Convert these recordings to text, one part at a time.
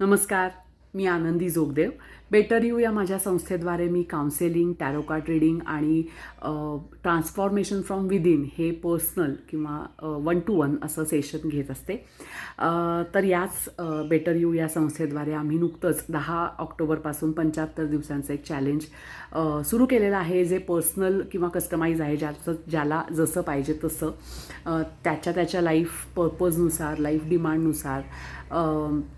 नमस्कार मी आनंदी Jogdev. Better you या माझ्या संस्थेद्वारे मी काउन्सेलिंग टॅरोकार्ड रिडिंग आणि ट्रान्सफॉर्मेशन फ्रॉम विदिन हे पर्सनल किंवा वन टू वन असं सेशन घेत असते. तर याच बेटर यू या संस्थेद्वारे आम्ही नुकतंच दहा ऑक्टोबरपासून पंच्याहत्तर दिवसांचं एक चॅलेंज सुरू केलेलं आहे जे पर्सनल किंवा कस्टमाइज आहे ज्याचं ज्याला जसं पाहिजे तसं. त्याच्या त्याच्या लाईफ पर्पजनुसार लाईफ डिमांडनुसार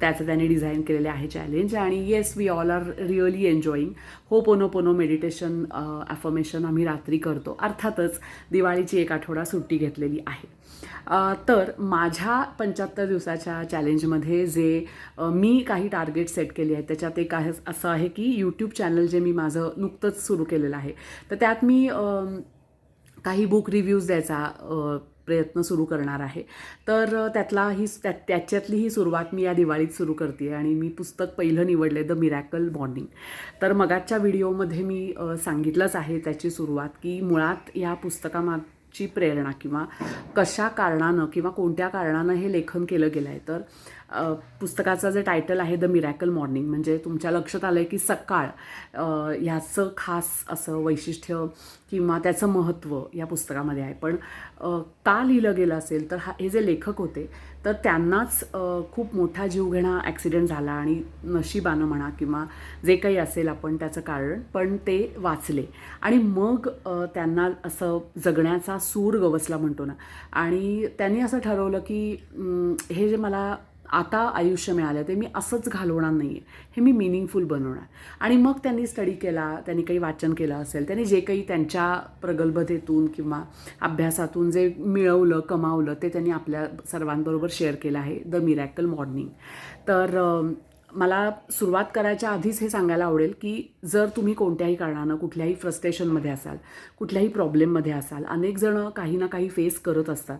त्याचं त्याने डिझाईन केलेले आहे चॅलेंज आणि yes we all are really enjoying हो पोनो पोनो मेडिटेशन ॲफर्मेशन आम्ही रात्री करतो. अर्थातच दिवाळीची एक आठवडा सुट्टी घेतलेली आहे. Uh, तर माझ्या पंच्याहत्तर दिवसाच्या चॅलेंजमध्ये जे uh, मी काही टार्गेट सेट केले आहेत त्याच्यात एक आहे असं आहे की यूट्यूब चॅनल जे मी माझं नुकतंच सुरू केलेलं आहे. तर त्यात मी um, काही बुक रिव्ह्यूज द्यायचा uh, प्रयत्न सुरू करणार आहे. तर त्यातला ही त्या त्याच्यातली ही सुरुवात मी या दिवाळीत सुरू करते आणि मी पुस्तक पहिलं निवडले द मिरॅकल मॉर्निंग तर मगाच्या व्हिडिओमध्ये मी सांगितलंच आहे त्याची सुरुवात की मुळात या पुस्तकामागची प्रेरणा किंवा कशा कारणानं किंवा कोणत्या कारणानं हे लेखन केलं गेलं आहे तर पुस्तकाचं जे टायटल आहे द मिरॅकल मॉर्निंग म्हणजे तुमच्या लक्षात आलं आहे की सकाळ ह्याचं खास असं वैशिष्ट्य किंवा त्याचं महत्त्व या पुस्तकामध्ये आहे. पण का लिहिलं गेलं असेल तर हा हे जे लेखक होते तर त्यांनाच खूप मोठा जीवघेणा ॲक्सिडेंट झाला आणि नशिबानं म्हणा किंवा जे काही असेल आपण त्याचं कारण पण ते वाचले. आणि मग त्यांना असं जगण्याचा सूर गवसला म्हणतो ना. आणि त्यांनी असं ठरवलं की हे जे मला आता आयुष्य मिळालं ते मी असंच घालवणार नाही आहे हे मी मिनिंगफुल बनवणार आणि मग त्यांनी स्टडी केला त्यांनी काही वाचन केलं असेल त्यांनी जे काही त्यांच्या प्रगल्भतेतून किंवा अभ्यासातून जे मिळवलं कमावलं ते त्यांनी आपल्या सर्वांबरोबर शेअर केलं आहे द मिरॅकल मॉर्निंग तर मला सुरुवात करायच्या आधीच हे सांगायला आवडेल की जर तुम्ही कोणत्याही कारणानं कुठल्याही फ्रस्ट्रेशनमध्ये असाल कुठल्याही प्रॉब्लेममध्ये असाल अनेक जणं काही ना काही फेस करत असतात.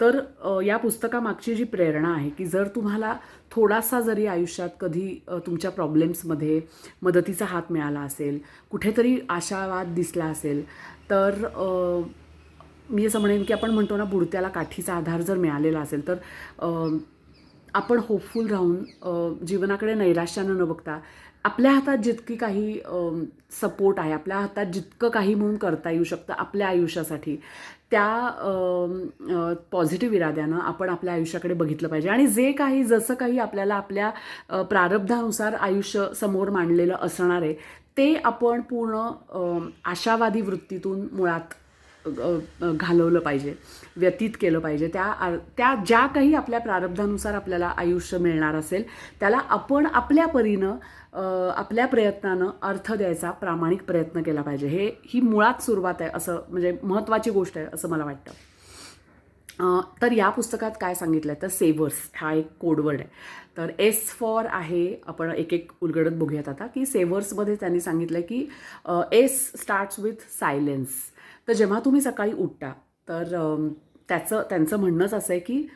तर या पुस्तकामागची जी प्रेरणा आहे की जर तुम्हाला थोडासा जरी आयुष्यात कधी तुमच्या प्रॉब्लेम्समध्ये मदतीचा हात मिळाला असेल कुठेतरी आशावाद दिसला असेल तर मी असं म्हणेन की आपण म्हणतो ना बुडत्याला काठीचा आधार जर मिळालेला असेल तर आपण होपफुल राहून जीवनाकडे नैराश्यानं न बघता आपल्या हातात जितकी काही सपोर्ट आहे आपल्या हातात जितकं काही म्हणून करता येऊ शकतं आपल्या आयुष्यासाठी त्या पॉझिटिव्ह इराद्यानं आपण आपल्या आयुष्याकडे बघितलं पाहिजे. आणि जे काही जसं काही आपल्याला आपल्या प्रारब्धानुसार आयुष्य समोर मांडलेलं असणार आहे ते आपण पूर्ण आशावादी वृत्तीतून मुळात घालवलं पाहिजे व्यतीत केलं पाहिजे. त्या आर त्या ज्या काही आपल्या प्रारब्धानुसार आपल्याला आयुष्य मिळणार असेल त्याला आपण आपल्या परीनं आपल्या प्रयत्नानं अर्थ द्यायचा प्रामाणिक प्रयत्न केला पाहिजे. हे ही मुळात सुरुवात आहे असं म्हणजे महत्त्वाची गोष्ट आहे असं मला वाटतं. तर या पुस्तकात काय सांगितलं आहे तर सेवर्स हा एक कोडवर्ड आहे. तर एस फॉर आहे आपण एक एक उलगडत बघूयात आता की सेवर्समध्ये त्यांनी सांगितलं की एस स्टार्ट्स विथ सायलेन्स तर जेव्हा तुम्ही सकाळी उठता तर त्याचं त्यांचं म्हणणंच असं आहे की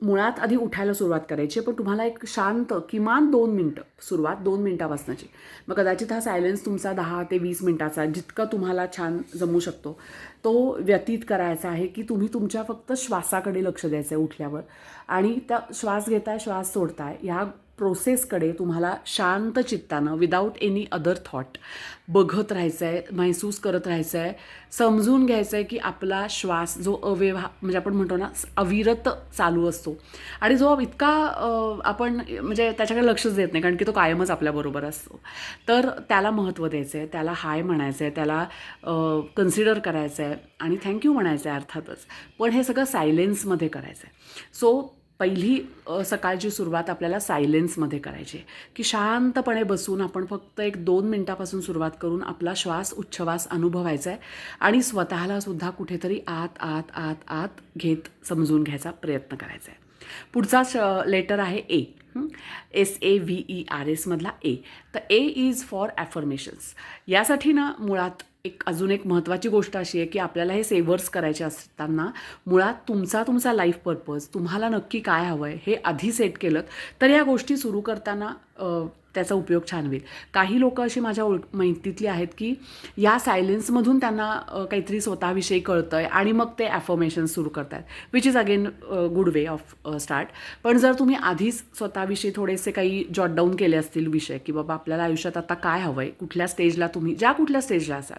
मुळात आधी उठायला सुरुवात करायची पण तुम्हाला एक शांत किमान दोन मिनटं सुरुवात दोन मिनटापासनाची. मग कदाचित हा सायलेन्स तुमचा दहा ते वीस मिनटाचा जितका तुम्हाला छान जमू शकतो तो व्यतीत करायचा आहे की तुम्ही तुमच्या फक्त श्वासाकडे लक्ष द्यायचं आहे उठल्यावर. आणि त्या श्वास घेताय श्वास सोडताय ह्या प्रोसेसकडे तुम्हाला शांत चित्तानं विदाऊट एनी अदर थॉट बघत राहायचं आहे महसूस करत राहायचं आहे समजून घ्यायचं आहे की आपला श्वास जो अव्यवहा म्हणजे आपण म्हणतो ना अविरत चालू असतो. आणि जो इतका आपण म्हणजे त्याच्याकडे लक्षच देत नाही कारण की तो कायमच आपल्याबरोबर असतो. तर त्याला महत्त्व द्यायचं आहे त्याला हाय म्हणायचं आहे त्याला कन्सिडर करायचं आहे आणि थँक्यू म्हणायचं आहे अर्थातच. पण हे सगळं सायलेन्समध्ये करायचं आहे सो पहिली सकाळची सुरुवात आपल्याला सायलेन्समध्ये करायची आहे. की शांतपणे बसून आपण फक्त एक दोन मिनटापासून सुरुवात करून आपला श्वास उच्छ्वास अनुभवायचा आहे आणि स्वतःला सुद्धा कुठेतरी आत आत आत आत घेत समजून घ्यायचा प्रयत्न करायचा आहे. पुढचा लेटर आहे A S A V E R एसमधला A तर ए इज फॉर ॲफर्मेशन्स यासाठी ना मुळात एक अजून एक महत्त्वाची गोष्ट अशी आहे की आपल्याला हे सेवर्स करायचे असताना मुळात तुमचा तुमचा लाईफ पर्पज तुम्हाला नक्की काय हवं आहे हे आधी सेट केलं तर या गोष्टी सुरू करताना त्याचा उपयोग छान होईल. काही लोक अशी माझ्या ओळख माहितीतली आहेत की या सायलेन्समधून त्यांना काहीतरी स्वतःविषयी कळतं आहे आणि मग ते ॲफर्मेशन सुरू करतात. Which is again good way of start पण जर तुम्ही आधीच स्वतःविषयी थोडेसे काही जॉट डाऊन केले असतील विषय की बाबा आपल्याला आयुष्यात आता काय हवं आहे कुठल्या स्टेजला तुम्ही ज्या कुठल्या स्टेजला असाल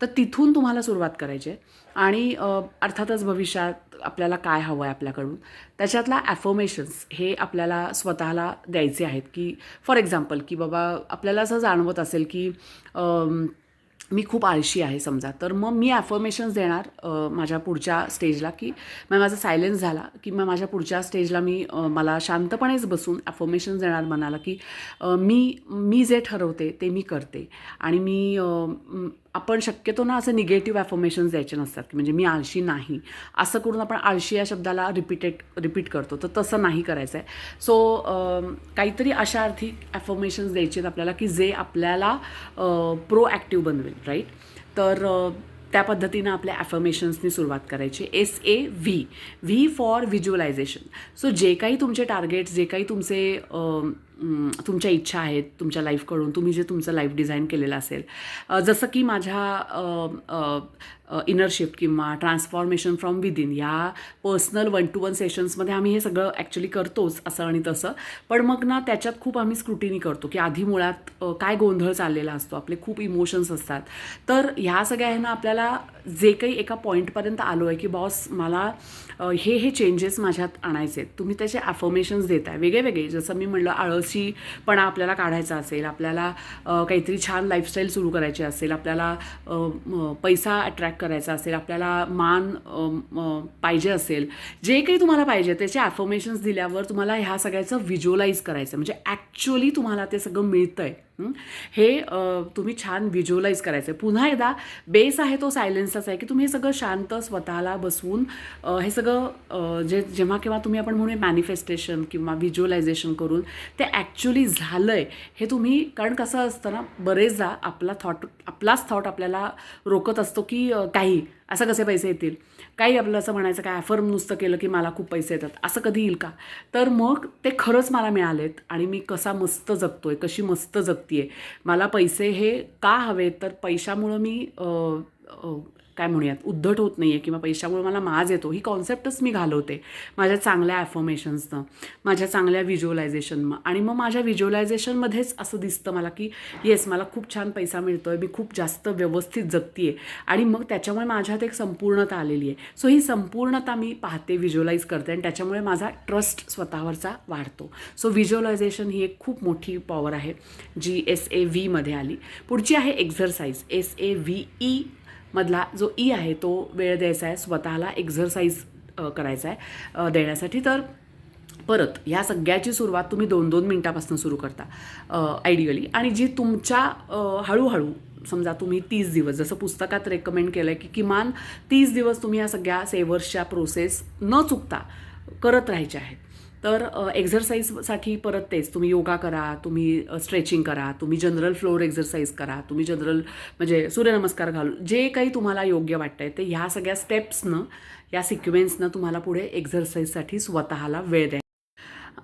तर तिथून तुम्हाला सुरुवात करायची आहे. आणि अर्थातच भविष्यात आपल्याला काय हवं आहे आपल्याकडून. त्याच्यातला ॲफर्मेशन्स हे आपल्याला स्वतःला द्यायचे आहेत की फॉर एक्झाम्पल की बाबा आपल्याला असं जाणवत असेल की मी खूप आळशी आहे समजा तर मग मी ॲफर्मेशन्स देणार माझ्या पुढच्या स्टेजला की मग माझा सायलेन्स झाला. की मग माझ्या पुढच्या स्टेजला मी मला शांतपणेच बसून ॲफर्मेशन्स देणार मनाला की मी मी जे ठरवते ते मी करते आणि मी आपण शक्यतो ना असं निगेटिव्ह ॲफर्मेशन्स द्यायचे नसतात की म्हणजे मी आळशी नाही. असं करून आपण आळशी या शब्दाला रिपीटेड रिपीट करतो. तर तसं नाही करायचं आहे सो काहीतरी अशा अर्थी ॲफर्मेशन्स द्यायचे आहेत आपल्याला की जे आपल्याला प्रोॲक्टिव्ह बनवेल राईट तर त्या पद्धतीनं आपल्या ॲफर्मेशन्सनी सुरुवात करायची. S A V V for visualisation so जे काही तुमचे टार्गेट्स जे काही तुमचे तुमच्या इच्छा आहेत तुमच्या लाईफकडून तुम्ही जे तुमचं लाईफ डिझाईन केलेलं असेल. जसं की माझ्या इनरशिप किंवा ट्रान्सफॉर्मेशन फ्रॉम विदिन या पर्सनल वन टू वन सेशन्समध्ये आम्ही हे सगळं ॲक्च्युली करतोच असं आणि तसं. पण मग ना त्याच्यात खूप आम्ही स्क्रुटिनी करतो की आधी मुळात काय गोंधळ चाललेला असतो आपले खूप इमोशन्स असतात. तर ह्या सगळ्या ह्यांना आपल्याला जे काही एका पॉईंटपर्यंत आलो आहे की बॉस मला हे हे चेंजेस माझ्यात आणायचे आहेत. तुम्ही त्याचे ॲफर्मेशन्स देत आहे वेगळे वेगळे जसं मी म्हणलं आळशीपणा आपल्याला काढायचा असेल आपल्याला काहीतरी छान लाईफस्टाईल सुरू करायची असेल आपल्याला पैसा अट्रॅक्ट करायचा असेल आपल्याला मान पाहिजे असेल जे काही तुम्हाला पाहिजे त्याचे ॲफर्मेशन्स दिल्यावर तुम्हाला ह्या सगळ्याचं व्हिज्युअलाइज करायचं म्हणजे ॲक्च्युअली तुम्हाला ते सगळं मिळतं आहे हे? तुम्ही छान व्हिज्युअलाइज करायचं आहे पुन्हा एकदा बेस आहे तो सायलेन्सचाच आहे की तुम्ही हे सगळं शांत स्वतःला बसवून हे सगळं जे जेव्हा केव्हा तुम्ही आपण म्हणूया मॅनिफेस्टेशन किंवा व्हिज्युअलायझेशन करून ते ॲक्च्युली झालं आहे हे तुम्ही कारण कसं असतं ना बरेचदा आपला थॉट आपलाच थॉट आपल्याला रोकत असतो की काही. असं कसे पैसे येतील? काही आपलं असं म्हणायचं काय अफर्म नुसतं केलं की मला खूप पैसे येतात. असं कधी येईल का? तर मग ते खरंच मला मिळालेत आणि मी कसा मस्त जगतो आहे कशी मस्त जगतीये. मला पैसे हे का हवेत? तर पैशामुळं मी काय म्हणूयात उद्धट होत नाही आहे किंवा पैशामुळे मला माज येतो. ही कॉन्सेप्टच मी घालवते माझ्या चांगल्या ॲफॉर्मेशन्सनं माझ्या चांगल्या व्हिज्युअलायझेशन आणि मग माझ्या व्हिज्युअलायझेशनमध्येच असं दिसतं मला की येस मला खूप छान पैसा मिळतो आहे मी खूप जास्त व्यवस्थित जगती आहे आणि मग त्याच्यामुळे माझ्यात एक संपूर्णता आलेली आहे. सो ही संपूर्णता मी पाहते व्हिज्युअलाइज करते आणि त्याच्यामुळे माझा ट्रस्ट स्वतःवरचा वाढतो. सो व्हिज्युअलायझेशन ही एक खूप मोठी पॉवर आहे जी एस ए व्हीमध्ये आली. पुढची आहे exercise S A V E मधला जो ई आहे तो वेळ द्यायचा आहे स्वतःला एक्झरसाईज करायचा आहे देण्यासाठी. तर परत ह्या सगळ्याची सुरुवात तुम्ही दोन दोन मिनटापासून सुरू करता आयडियली आणि जी तुमच्या हळूहळू समजा तुम्ही तीस दिवस जसं पुस्तकात रेकमेंड केलं आहे की किमान तीस दिवस तुम्ही या सगळ्या सेवर्सच्या प्रोसेस न चुकता करत राहायच्या आहेत. तर एक्झरसाईजसाठी परत तेच तुम्ही योगा करा तुम्ही स्ट्रेचिंग करा तुम्ही जनरल फ्लोअर एक्झरसाईज करा तुम्ही जनरल म्हणजे सूर्यनमस्कार घालू जे काही तुम्हाला योग्य वाटतं आहे ते ह्या सगळ्या स्टेप्सनं या सिक्वेन्सनं तुम्हाला पुढे एक्झरसाईजसाठी स्वतःला वेळ द्या.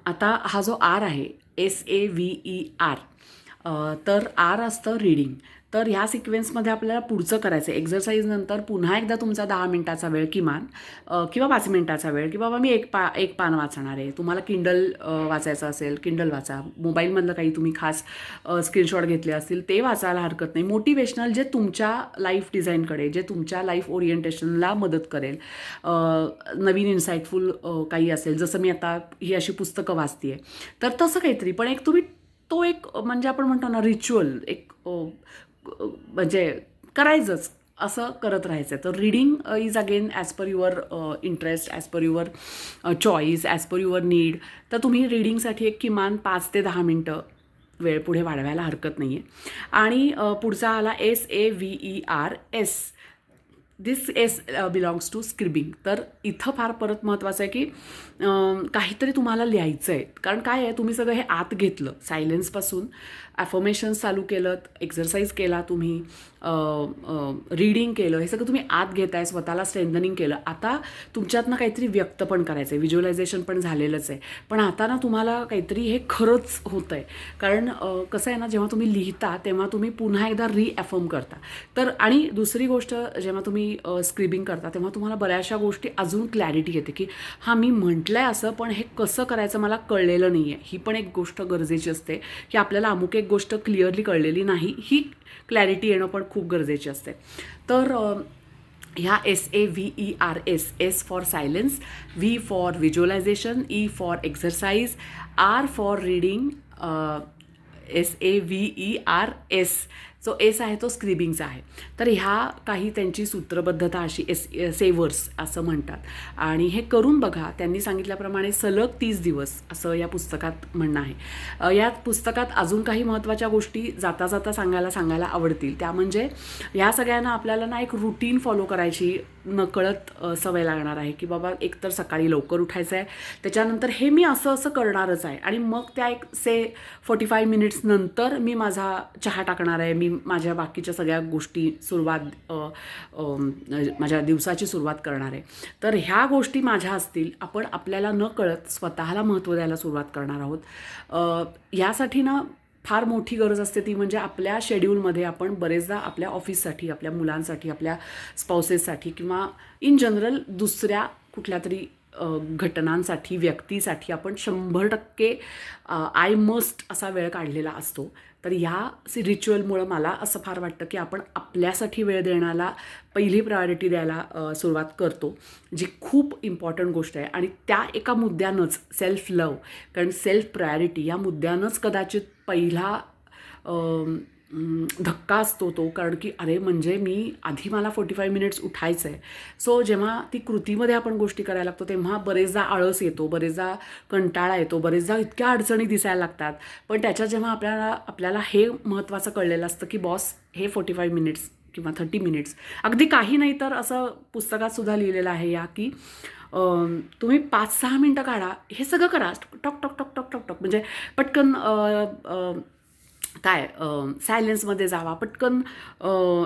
आता हा जो आर आहे S A V E R तर आर असतं रीडिंग तर ह्या सिक्वेन्समध्ये आपल्याला पुढचं करायचं आहे एक्झरसाईज नंतर पुन्हा एकदा तुमचा दहा मिनटाचा वेळ किमान किंवा पाच मिनटाचा वेळ की बाबा मी एक पा एक पान वाचणार आहे. तुम्हाला किंडल वाचायचं असेल किंडल वाचा. मोबाईलमधलं काही तुम्ही खास स्क्रीनशॉट घेतले असतील ते वाचायला हरकत नाही. मोटिवेशनल जे तुमच्या लाईफ डिझाईनकडे जे तुमच्या लाईफ ओरिएंटेशनला मदत करेल नवीन इन्साइटफुल काही असेल जसं मी आता ही अशी पुस्तकं वाचते तर तसं काहीतरी पण एक तुम्ही तो एक म्हणजे आपण म्हणतो ना रिच्युअल एक म्हणजे करायचंच असं करत राहायचं आहे तर reading is again as per your interest as per your choice as per your need तर तुम्ही रीडिंगसाठी एक किमान पाच ते दहा मिनटं वेळ पुढे वाढवायला हरकत नाही आहे आणि पुढचा आला S A V E R S this S belongs to scribbling तर इथं फार परत महत्त्वाचं आहे की काहीतरी तुम्हाला लिहायचं आहे कारण काय आहे तुम्ही सगळं हे आत घेतलं. सायलेन्सपासून ॲफर्मेशन्स चालू केलं एक्झरसाईज केला तुम्ही. रीडिंग केलं हे सगळं तुम्ही आत घेताय स्वतःला स्ट्रेंथनिंग केलं. आता तुमच्यातनं काहीतरी व्यक्त पण करायचं आहे व्हिज्युअलायझेशन पण झालेलंच आहे. पण आता ना तुम्हाला काहीतरी हे खरंच होतं आहे कारण कसं आहे ना जेव्हा तुम्ही लिहिता तेव्हा तुम्ही पुन्हा एकदा रिॲफर्म करता. तर आणि दुसरी गोष्ट जेव्हा तुम्ही स्क्रिबिंग करता तेव्हा तुम्हाला बऱ्याचशा गोष्टी अजून क्लॅरिटी येते की हां मी म्हटलं आहे असं पण हे कसं करायचं मला कळलेलं नाही आहे ही पण एक गोष्ट गरजेची असते की आपल्याला अमुक एक गोष्ट क्लिअरली कळलेली नाही. ही क्लॅरिटी येणं पण खूप गरजेची असते. तर ह्या S A V E R S S for silence V for visualisation E for exercise R for reading S A V E R S. जो एस आहे तो स्क्रिबिंगचा आहे. तर ह्या काही त्यांची सूत्रबद्धता अशी एस सेवर्स असं म्हणतात. आणि हे करून बघा त्यांनी सांगितल्याप्रमाणे सलग तीस दिवस असं या पुस्तकात म्हणणं आहे. या पुस्तकात अजून काही महत्त्वाच्या गोष्टी जाता जाता सांगायला सांगायला आवडतील. त्या म्हणजे ह्या सगळ्यांना आपल्याला ना एक रुटीन फॉलो करायची नकळत सवय लागणार आहे की बाबा एकतर सकाळी लवकर उठायचं आहे. त्याच्यानंतर हे मी असं असं करणारच आहे. आणि मग त्या एक से फोर्टी फाय मिनिट्स नंतर मी माझा चहा टाकणार आहे मी माझ्या बाकीच्या सगळ्या गोष्टी सुरुवात माझ्या दिवसाची सुरुवात करणार. आहे तर ह्या गोष्टी माझ्या असतील आपण आपल्याला न कळत स्वतःला महत्त्व द्यायला सुरुवात करणार आहोत. यासाठी ना फार मोठी गरज असते ती म्हणजे आपल्या शेड्यूलमध्ये आपण बरेचदा आपल्या ऑफिससाठी आपल्या मुलांसाठी आपल्या स्पाउसेससाठी किंवा इन जनरल दुसऱ्या कुठल्या तरी घटनांसाठी व्यक्तीसाठी आपण शंभर टक्के आय मस्ट असा वेळ काढलेला असतो. तर ह्या रिच्युअलमुळं मला असं फार वाटतं की आपण आपल्यासाठी वेळ देण्याला पहिली प्रायोरिटी द्यायला सुरुवात करतो जी खूप इम्पॉर्टंट गोष्ट आहे. आणि त्या एका मुद्द्यानंच सेल्फ लव कारण सेल्फ प्रायोरिटी या मुद्द्यानंच कदाचित पहिला धक्का असतो तो कारण की अरे म्हणजे मी आधी मला फोर्टी फाय मिनिट्स उठायचं आहे सो जेव्हा ती कृतीमध्ये आपण गोष्टी करायला लागतो तेव्हा बरेचदा आळस येतो बरेचदा कंटाळा येतो बरेचदा इतक्या अडचणी दिसायला लागतात. पण त्याच्यात जेव्हा आपल्याला आपल्याला हे महत्त्वाचं कळलेलं असतं की बॉस हे फोर्टी फाय मिनिट्स किंवा थर्टी मिनिट्स अगदी काही नाही तर असं पुस्तकात सुद्धा लिहिलेलं आहे या की तुम्ही पाच सहा मिनटं काढा हे सगळं करा. Talk talk talk talk talk talk. म्हणजे पटकन काय सायलेन्समध्ये जावा पटकन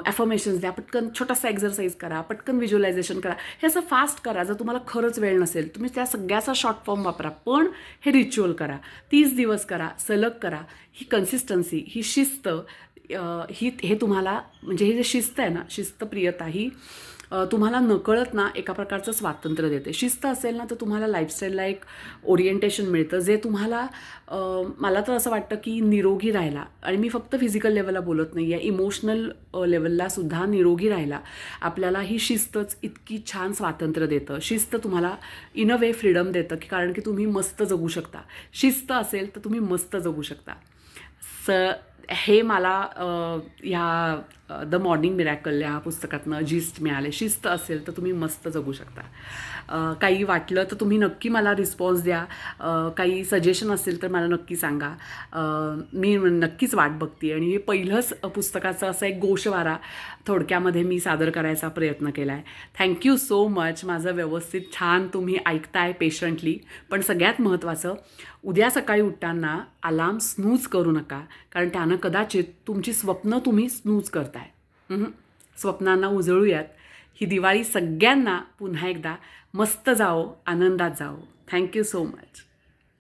ॲफर्मेशन्स द्या पटकन छोटासा एक्झरसाईज करा पटकन व्हिज्युअलायझेशन करा. हे असं फास्ट करा जर तुम्हाला खरंच वेळ नसेल तुम्ही त्या सगळ्याचा शॉर्ट फॉर्म वापरा पण हे रिच्युअल करा. तीस दिवस करा सलग करा. ही कन्सिस्टन्सी ही शिस्त ही हे तुम्हाला म्हणजे हे जे शिस्त आहे ना शिस्तप्रियता ही तुम्हाला नकळत ना एका प्रकारचं स्वातंत्र्य देते. शिस्त असेल ना तर तुम्हाला लाईफस्टाईलला एक ओरिएंटेशन मिळतं. जे तुम्हाला मला तर असं वाटतं की निरोगी राहायला. आणि मी फक्त फिजिकल लेवलला बोलत नाही आहे इमोशनल लेवलला सुद्धा निरोगी राहायला आपल्याला ही शिस्तच इतकी छान स्वातंत्र्य देतं. शिस्त तुम्हाला इन अ वे फ्रीडम देतं की कारण की तुम्ही मस्त जगू शकता. शिस्त असेल तर तुम्ही मस्त जगू शकता. स हे मला ह्या द मॉर्निंग मिरॅकल या पुस्तकातनं जिस्ट मिळाले. शिस्त असेल तर तुम्ही मस्त जगू शकता. काही वाटलं तर तुम्ही नक्की मला रिस्पॉन्स द्या. काही सजेशन असेल तर मला नक्की सांगा. मी नक्कीच वाट बघते आणि हे पहिलंच पुस्तकाचं असं एक गोषवारा थोडक्यामध्ये मी सादर करायचा प्रयत्न केला आहे थँक्यू सो मच माझं व्यवस्थित छान तुम्ही ऐकताय पेशंटली पण सगळ्यात महत्त्वाचं उद्या सकाळी उठताना अलार्म स्नूज करू नका. कारण त्यानं कदाचित तुमची स्वप्न तुम्ही स्नूज करता स्वप्नांना उजळूयात. ही दिवाळी सगळ्यांना पुन्हा एकदा मस्त जाओ आनंदात जाओ थँक्यू सो मच